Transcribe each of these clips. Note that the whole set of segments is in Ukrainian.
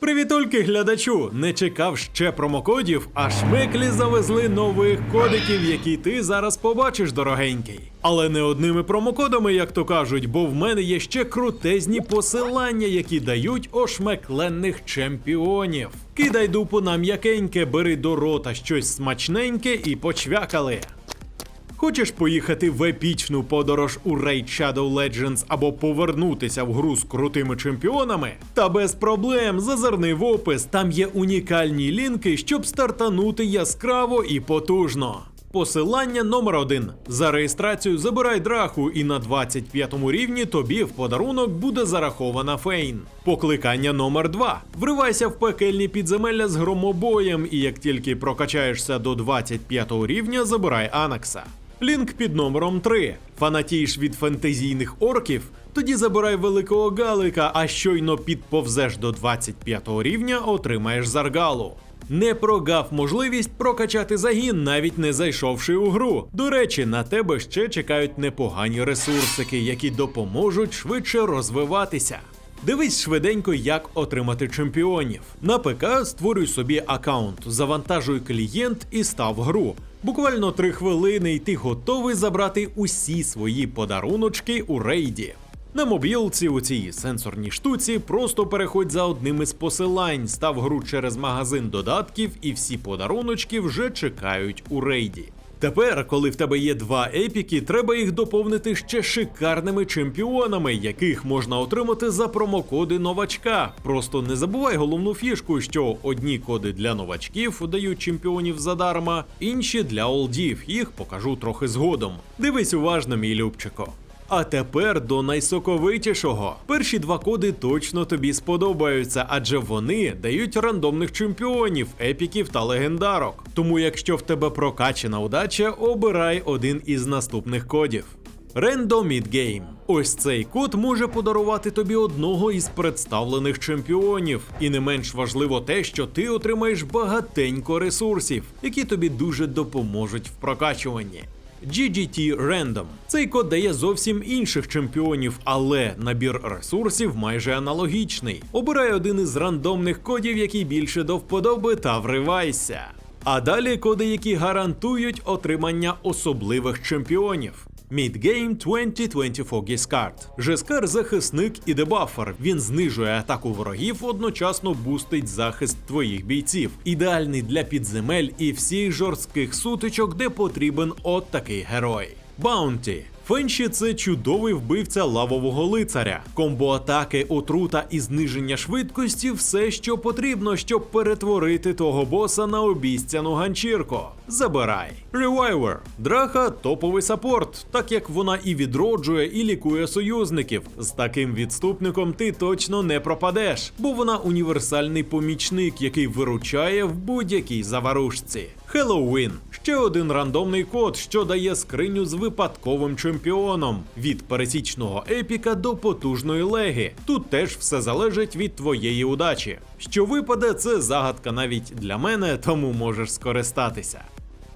Привітульки глядачу! Не чекав ще промокодів, а шмеклі завезли нових кодиків, які ти зараз побачиш, дорогенький. Але не одними промокодами, як то кажуть, бо в мене є ще крутезні посилання, які дають ошмекленних чемпіонів. Кидай дупу на м'якеньке, бери до рота щось смачненьке і почвякали. Хочеш поїхати в епічну подорож у Raid Shadow Legends або повернутися в гру з крутими чемпіонами? Та без проблем зазирни в опис, там є унікальні лінки, щоб стартанути яскраво і потужно. Посилання номер один. За реєстрацію забирай драху, і на 25 рівні тобі в подарунок буде зарахована фейн. Покликання номер 2. Вривайся в пекельні підземелля з громобоєм, і як тільки прокачаєшся до 25 рівня, забирай Анакса. Лінк під номером 3. Фанатієш від фентезійних орків? Тоді забирай великого галика, а щойно підповзеш до 25 рівня, отримаєш заргалу. Не прогав можливість прокачати загін, навіть не зайшовши у гру. До речі, на тебе ще чекають непогані ресурсики, які допоможуть швидше розвиватися. Дивись швиденько, як отримати чемпіонів. На ПК створюй собі аккаунт, завантажуй клієнт і став гру. Буквально три хвилини, і ти готовий забрати усі свої подаруночки у рейді. На мобілці у цій сенсорній штуці просто переходь за одним із посилань, став гру через магазин додатків, і всі подаруночки вже чекають у рейді. Тепер, коли в тебе є два епіки, треба їх доповнити ще шикарними чемпіонами, яких можна отримати за промокоди новачка. Просто не забувай головну фішку, що одні коди для новачків дають чемпіонів задарма, інші для олдів. Їх покажу трохи згодом. Дивись уважно, мій любчико. А тепер до найсоковитішого. Перші два коди точно тобі сподобаються, адже вони дають рандомних чемпіонів, епіків та легендарок. Тому, якщо в тебе прокачана удача, обирай один із наступних кодів. Random Mid-Game. Ось цей код може подарувати тобі одного із представлених чемпіонів. І не менш важливо те, що ти отримаєш багатенько ресурсів, які тобі дуже допоможуть в прокачуванні. GGT Random. Цей код дає зовсім інших чемпіонів, але набір ресурсів майже аналогічний. Обирай один із рандомних кодів, який більше до вподоби, та вривайся. А далі коди, які гарантують отримання особливих чемпіонів. Midgame 2024 Гіскард. Жескар захисник і дебафер. Він знижує атаку ворогів, одночасно бустить захист твоїх бійців. Ідеальний для підземель і всіх жорстких сутичок, де потрібен от такий герой. Баунті. Фенші це чудовий вбивця лавового лицаря. Комбо атаки, отрута і зниження швидкості все, що потрібно, щоб перетворити того боса на обіцяну ганчірку. Забирай. Ревайвер. Драха топовий саппорт, так як вона і відроджує, і лікує союзників. З таким відступником ти точно не пропадеш, бо вона універсальний помічник, який виручає в будь-якій заварушці. Хеллоуін ще один рандомний код, що дає скриню з випадковим чемпіоном від пересічного епіка до потужної леги. Тут теж все залежить від твоєї удачі. Що випаде, це загадка навіть для мене, тому можеш скористатися.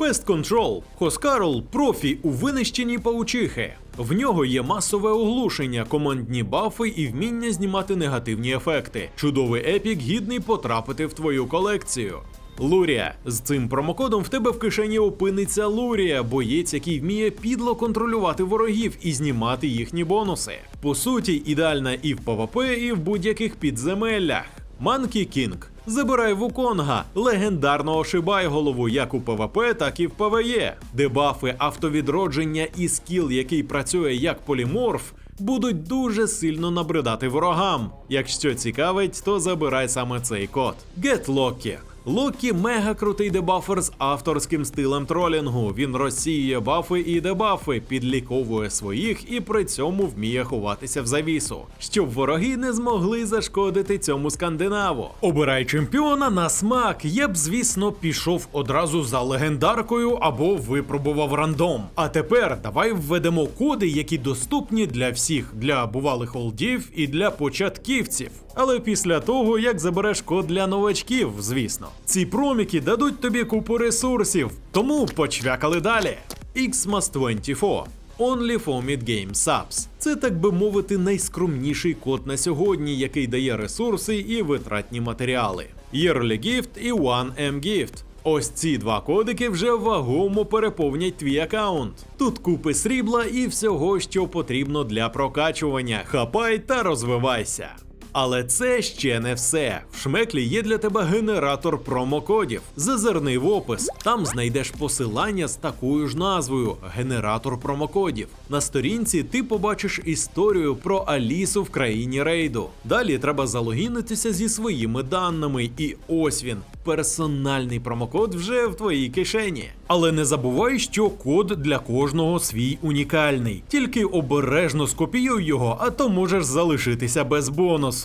Pest Control – Хоскарл профі у винищенні паучихи. В нього є масове оглушення, командні бафи і вміння знімати негативні ефекти. Чудовий епік гідний потрапити в твою колекцію. Лурія. З цим промокодом в тебе в кишені опиниться Лурія, боєць, який вміє підло контролювати ворогів і знімати їхні бонуси. По суті, ідеальна і в ПВП, і в будь-яких підземеллях. Манкі Кінг. Забирай Вуконга, легендарного шибайголову як у ПВП, так і в ПВЕ. Дебафи, автовідродження і скіл, який працює як поліморф, будуть дуже сильно набридати ворогам. Якщо цікавить, то забирай саме цей код. Get Lucky. Локі мега крутий дебафер з авторським стилем тролінгу. Він розсіює бафи і дебафи, підліковує своїх і при цьому вміє ховатися в завісу, щоб вороги не змогли зашкодити цьому скандинаву. Обирай чемпіона на смак. Я б, звісно, пішов одразу за легендаркою або випробував рандом. А тепер давай введемо коди, які доступні для всіх, для бувалих олдів і для початківців. Але після того, як забереш код для новачків, звісно, ці проміки дадуть тобі купу ресурсів, тому почвякали далі. Xmas 24 Only Foamid Game Subs. Це, так би мовити, найскромніший код на сьогодні, який дає ресурси і витратні матеріали. Yearly Gift і One M Gift. Ось ці два кодики вже вагомо переповнять твій аккаунт. Тут купи срібла і всього, що потрібно для прокачування. Хапай та розвивайся. Але це ще не все. В шмеклі є для тебе генератор промокодів. Зазирни в опис. Там знайдеш посилання з такою ж назвою генератор промокодів. На сторінці ти побачиш історію про Алісу в країні рейду. Далі треба залогінитися зі своїми даними, і ось він. Персональний промокод вже в твоїй кишені. Але не забувай, що код для кожного свій унікальний. Тільки обережно скопіюй його, а то можеш залишитися без бонусу.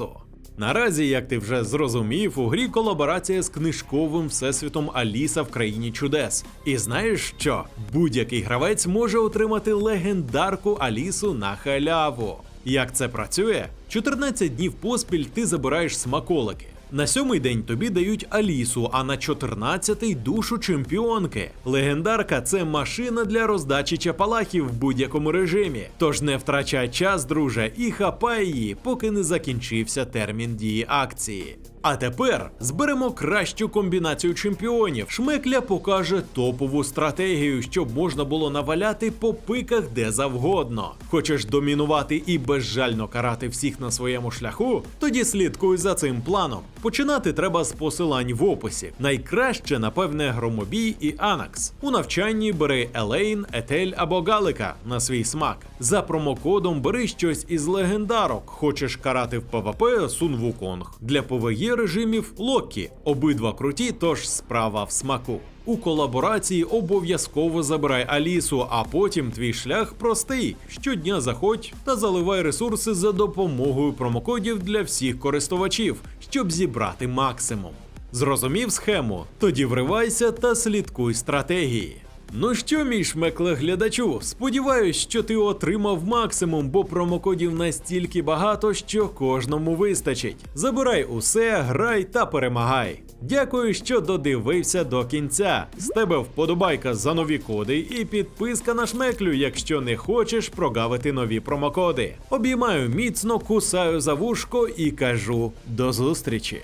Наразі, як ти вже зрозумів, у грі колаборація з книжковим всесвітом Аліса в країні чудес. І знаєш що? Будь-який гравець може отримати легендарку Алісу на халяву. Як це працює? 14 днів поспіль ти забираєш смаколики. На сьомий день тобі дають Алісу, а на 14-й душу чемпіонки. Легендарка це машина для роздачі чапалахів в будь-якому режимі. Тож не втрачай час, друже, і хапай її, поки не закінчився термін дії акції. А тепер зберемо кращу комбінацію чемпіонів. Шмекля покаже топову стратегію, щоб можна було наваляти по пиках де завгодно. Хочеш домінувати і безжально карати всіх на своєму шляху? Тоді слідкуй за цим планом. Починати треба з посилань в описі. Найкраще, напевне, громобій і Анакс. У навчанні бери Елейн, Етель або Галика на свій смак. За промокодом бери щось із легендарок. Хочеш карати в ПВП Сун Вуконг. Для ПВЄ режимів Локі. Обидва круті, тож справа в смаку. У колаборації обов'язково забирай Алісу, а потім твій шлях простий. Щодня заходь та заливай ресурси за допомогою промокодів для всіх користувачів, щоб зібрати максимум. Зрозумів схему? Тоді вривайся та слідкуй стратегії. Ну що, мій шмекле глядачу, сподіваюсь, що ти отримав максимум, бо промокодів настільки багато, що кожному вистачить. Забирай усе, грай та перемагай. Дякую, що додивився до кінця. З тебе вподобайка за нові коди і підписка на шмеклю, якщо не хочеш прогавити нові промокоди. Обіймаю міцно, кусаю за вушко і кажу до зустрічі.